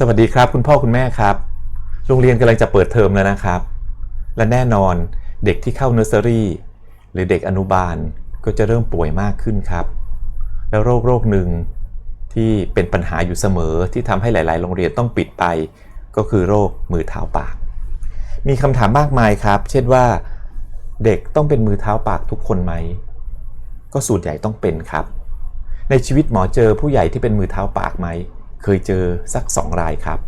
สวัสดีครับคุณพ่อคุณแม่ครับ โรงเรียนกำลังจะเปิดเทอมแล้วนะครับ และแน่นอนเด็กที่เข้าเนอร์เซอรี่หรือเด็กอนุบาลก็จะเริ่มป่วยมากขึ้นครับ แล้วโรคโรคหนึ่งที่เป็นปัญหาอยู่เสมอที่ทำให้หลาย ๆ โรงเรียนต้องปิดไป ก็คือโรคมือเท้าปาก มีคำถามมากมายครับ เช่นว่า เด็กต้องเป็นมือเท้าปากทุกคนไหม ก็ส่วนใหญ่ต้องเป็นครับ ในชีวิตหมอเจอผู้ใหญ่ที่เป็นมือเท้าปากไหม เคยเจอสักสองรายครับ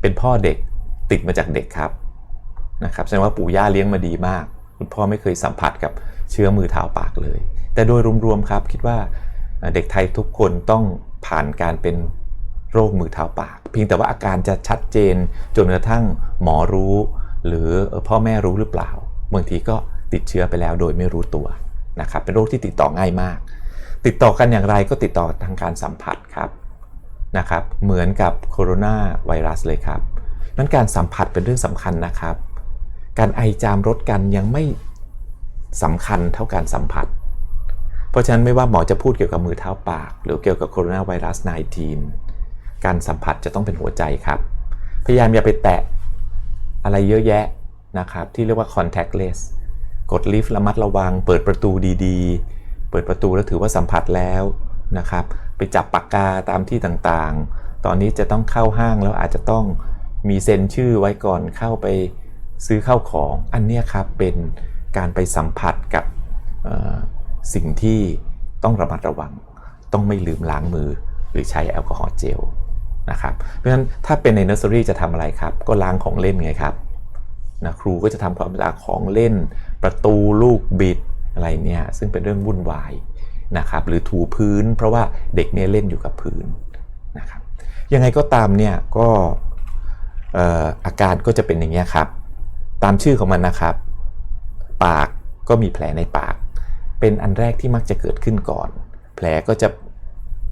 เป็นพ่อเด็กติดมาจากเด็กครับนะครับแสดงว่าปู่ย่าเลี้ยงมาดีมาก คุณพ่อไม่เคยสัมผัสกับเชื้อมือเท้าปากเลย แต่โดยรวมๆครับคิดว่าเด็กไทยทุกคนต้องผ่านการเป็นโรคมือเท้าปาก เพียงแต่ว่าอาการจะชัดเจนจนกระทั่งหมอรู้ หรือพ่อแม่รู้หรือเปล่าบางทีก็ติดเชื้อไปแล้วโดยไม่รู้ตัวนะครับเป็นโรคที่ติดต่อง่ายมาก ติดต่อกันอย่างไรก็ติดต่อทางการสัมผัสครับ นะครับเหมือนกับโคโรนาไวรัสเลยครับนั้นการสัมผัสเป็นเรื่องสำคัญนะครับ การไอจามรดกันยังไม่สำคัญเท่าการสัมผัส เพราะฉะนั้นไม่ว่าหมอจะพูดเกี่ยวกับมือเท้าปาก หรือเกี่ยวกับโคโรนาไวรัส -19 การสัมผัสจะต้องเป็นหัวใจครับ พยายามอย่าไปแตะอะไรเยอะแยะนะครับ ที่เรียกว่า contactless กดลิฟต์ระมัดระวัง เปิดประตูดีๆ เปิดประตูแล้วถือว่าสัมผัสแล้วนะครับ จับปากกาตามที่ต่างๆ ตอนนี้จะต้องเข้าห้างแล้วอาจจะต้องมีเซ็นชื่อไว้ก่อนเข้าไปซื้อเข้าของอันนี้ครับเป็นการไปสัมผัสกับสิ่งที่ต้องระมัดระวัง ต้องไม่ลืมล้างมือหรือใช้แอลกอฮอล์เจลนะครับเพราะฉะนั้นถ้าเป็นในเนอร์เซอรี่จะทำอะไรครับ ก็ล้างของเล่นไงครับนะครูก็จะทำความสะอาดของเล่น ประตูลูกบิดอะไรเนี่ยซึ่งเป็นเรื่องวุ่นวาย นะครับหรือถูพื้น เพราะว่าเด็กเนี่ยเล่นอยู่กับพื้นนะครับยังไงก็ตามเนี่ยก็อาการก็จะเป็นอย่างนี้ครับ ตามชื่อของมันนะครับ ปากก็มีแผลในปาก เป็นอันแรกที่มักจะเกิดขึ้นก่อน แผลก็จะ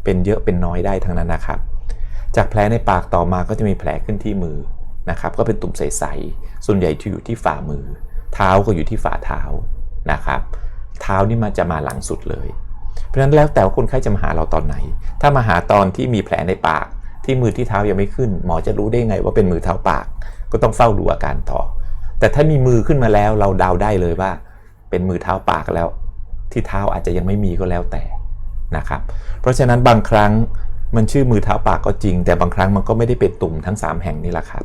เป็นเยอะเป็นน้อยได้ทั้งนั้นนะครับ จากแผลในปากต่อมาก็จะมีแผลขึ้นที่มือนะครับ ก็เป็นตุ่มใสๆส่วนใหญ่ที่อยู่ที่ฝ่ามือ เท้าก็อยู่ที่ฝ่าเท้านะครับ เท้านี่มันจะมาหลังสุดเลย เพราะฉะนั้นแล้วแต่ว่าคนไข้จะมาหาเราตอนไหน ถ้ามาหาตอนที่มีแผลในปาก ที่มือที่เท้ายังไม่ขึ้น หมอจะรู้ได้ไงว่าเป็นมือเท้าปาก ก็ต้องเฝ้าดูอาการต่อ แต่ถ้ามีมือขึ้นมาแล้วเราเดาได้เลยว่า เป็นมือเท้าปากแล้ว ที่เท้าอาจจะยังไม่มีก็แล้วแต่นะครับ เพราะฉะนั้นบางครั้งมันชื่อมือเท้าปากก็จริง แต่บางครั้งมันก็ไม่ได้เป็นตุ่มทั้ง 3 แห่งนี่แหละครับ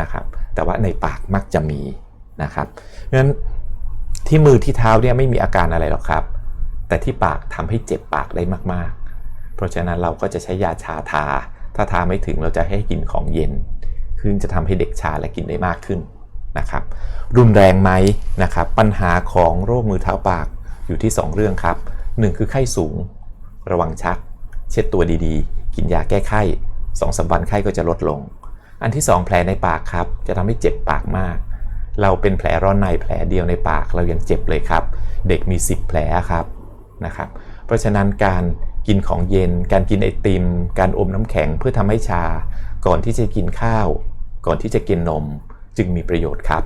นะครับ แต่ว่าในปากมักจะมีนะครับเพราะฉะนั้นที่มือที่เท้าเนี่ยไม่มีอาการอะไรหรอกครับ แต่ที่ปากทำให้เจ็บปากได้มากๆ เพราะฉะนั้นเราก็จะใช้ยาชาทา ถ้าทาไม่ถึงเราจะให้กินของเย็นคือจะทำให้เด็กชาและกินได้มากขึ้นนะครับ รุนแรงไหมนะครับ ปัญหาของโรคมือเท้าปากอยู่ที่ 2 เรื่องครับ 1 คือไข้สูง ระวังชัก เช็ดตัวดีๆ กินยาแก้ไข้สองสามวันไข้ก็จะลดลง อันที่ 2 แผลในปากครับ จะทำให้เจ็บปากมาก เราเป็นแผลร้อนในแผลเดียวในปากเรายังเจ็บเลยครับ เด็กมี 10 แผลครับ นะครับ เพราะฉะนั้นการกินของเย็น การกินไอติม การอมน้ำแข็งเพื่อทำให้ชา ก่อนที่จะกินข้าว ก่อนที่จะกินนมจึงมีประโยชน์ครับ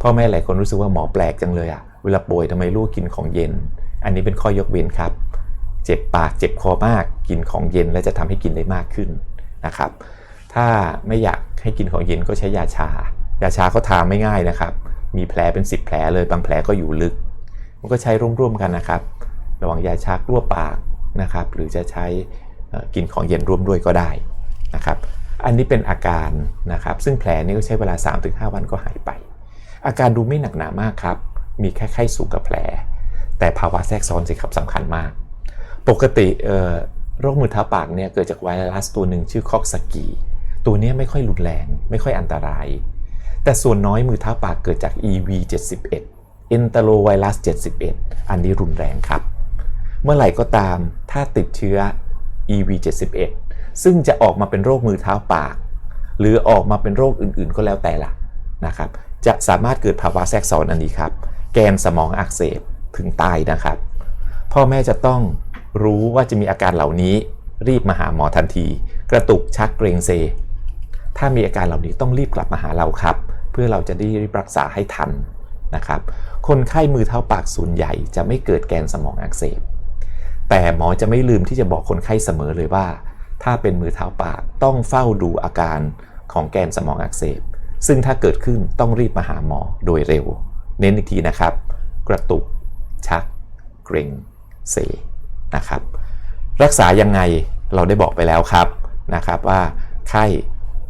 พ่อแม่หลายคนรู้สึกว่าหมอแปลกจังเลยอะเวลาป่วยทำไมลูกกินของเย็น อันนี้เป็นข้อยกเว้นครับ เจ็บปากเจ็บคอมาก กินของเย็นและจะทำให้กินได้มากขึ้นนะครับ ถ้าไม่อยากให้กินของเย็นก็ใช้ยาชา ยาชาเขาทาไม่ง่ายนะครับ มีแผลเป็น 10 แผลเลยบางแผลก็อยู่ลึก มันก็ใช้ร่วมๆกันนะครับ ระหว่างยาชากลัวปากนะครับหรือจะใช้กินของเย็นร่วมด้วยก็ได้นะครับอันนี้เป็นอาการนะครับซึ่งแผลนี้ก็ใช้เวลา 3-5 วันก็หายไป อาการดูไม่หนักหนามากครับมีแค่ไข้สูงกับแผล แต่ภาวะแทรกซ้อนสิครับสำคัญมาก ปกติโรคมือเท้าปากเนี่ยเกิดจากไวรัสตัวหนึ่งชื่อคอกสกีตัวนี้ไม่ค่อยรุนแรง ไม่ค่อยอันตราย แต่ส่วนน้อยมือเท้าปากเกิดจาก EV 71 Enterovirus 71 อันนี้รุนแรงครับ เมื่อไหร่ก็ตามถ้าติดเชื้อ EV 71 ซึ่งจะออกมาเป็นโรคมือเท้าปาก หรือออกมาเป็นโรคอื่นๆก็แล้วแต่ละนะครับ จะสามารถเกิดภาวะแทรกซ้อนอันนี้ครับ แกนสมองอักเสบถึงตายนะครับ พ่อแม่จะต้องรู้ว่าจะมีอาการเหล่านี้ รีบมาหาหมอทันที กระตุกชักเกรงเซ ถ้ามีอาการเหล่านี้ต้องรีบกลับมาหาเราครับ เพื่อเราจะได้รีบรักษาให้ทันนะครับ คนไข้มือเท้าปากส่วนใหญ่จะไม่เกิดแกนสมองอักเสบ แต่หมอจะไม่ลืมที่จะบอกคนไข้เสมอเลยว่า ถ้าเป็นมือเท้าปากต้องเฝ้าดูอาการของแกนสมองอักเสบ ซึ่งถ้าเกิดขึ้นต้องรีบมาหาหมอโดยเร็ว เน้นอีกทีนะครับ กระตุก ชัก เกร็งเสนะครับ รักษายังไงเราได้บอกไปแล้วครับนะครับว่าไข้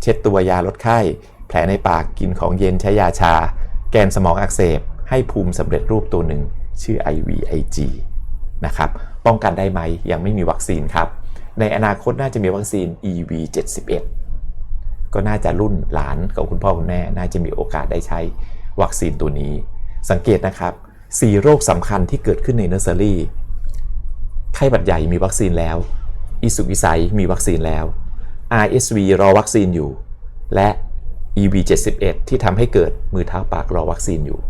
เช็ดตัวยาลดไข้ แผลในปากกินของเย็นใช้ยาชา แกนสมองอักเสบ ให้ภูมิสำเร็จรูปตัวหนึ่งชื่อ IVIG นะครับ ป้องกันได้ไหม ยังไม่มีวัคซีนครับ ในอนาคตน่าจะมีวัคซีน EV71 ก็น่าจะรุ่นหลานกับคุณพ่อคุณแม่น่าจะมีโอกาสได้ใช้วัคซีนตัวนี้ สังเกตนะครับ4โรคสำคัญที่เกิดขึ้นในเนอร์เซอรี่ไข้หวัดใหญ่มีวัคซีนแล้ว อิสุกิไซมีวัคซีนแล้ว RSV รอวัคซีนอยู่ และ EV71 ที่ทำให้เกิดมือเท้าปากรอวัคซีนอยู่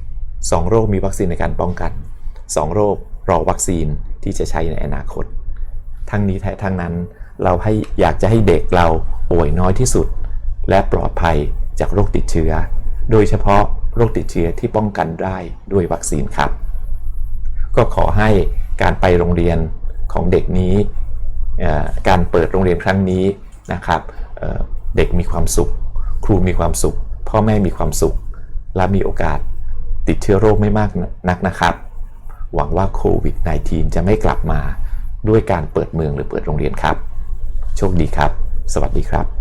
2 โรคมีวัคซีนในการป้องกัน 2 โรครอวัคซีน ที่จะใช้ในอนาคต ทั้งนี้แท้ทั้งนั้นเราให้อยากจะให้เด็กเราป่วยน้อยที่สุด และปลอดภัยจากโรคติดเชื้อ โดยเฉพาะโรคติดเชื้อที่ป้องกันได้ด้วยวัคซีนครับ ก็ขอให้การไปโรงเรียนของเด็กนี้ การเปิดโรงเรียนครั้งนี้นะครับเเด็กมีความสุข ครูมีความสุข พ่อแม่มีความสุข และมีโอกาสติดเชื้อโรคไม่มากนักนะครับ หวังว่าโควิด -19 จะไม่กลับมาด้วยการเปิดเมืองหรือเปิดโรงเรียนครับ โชคดีครับ สวัสดีครับ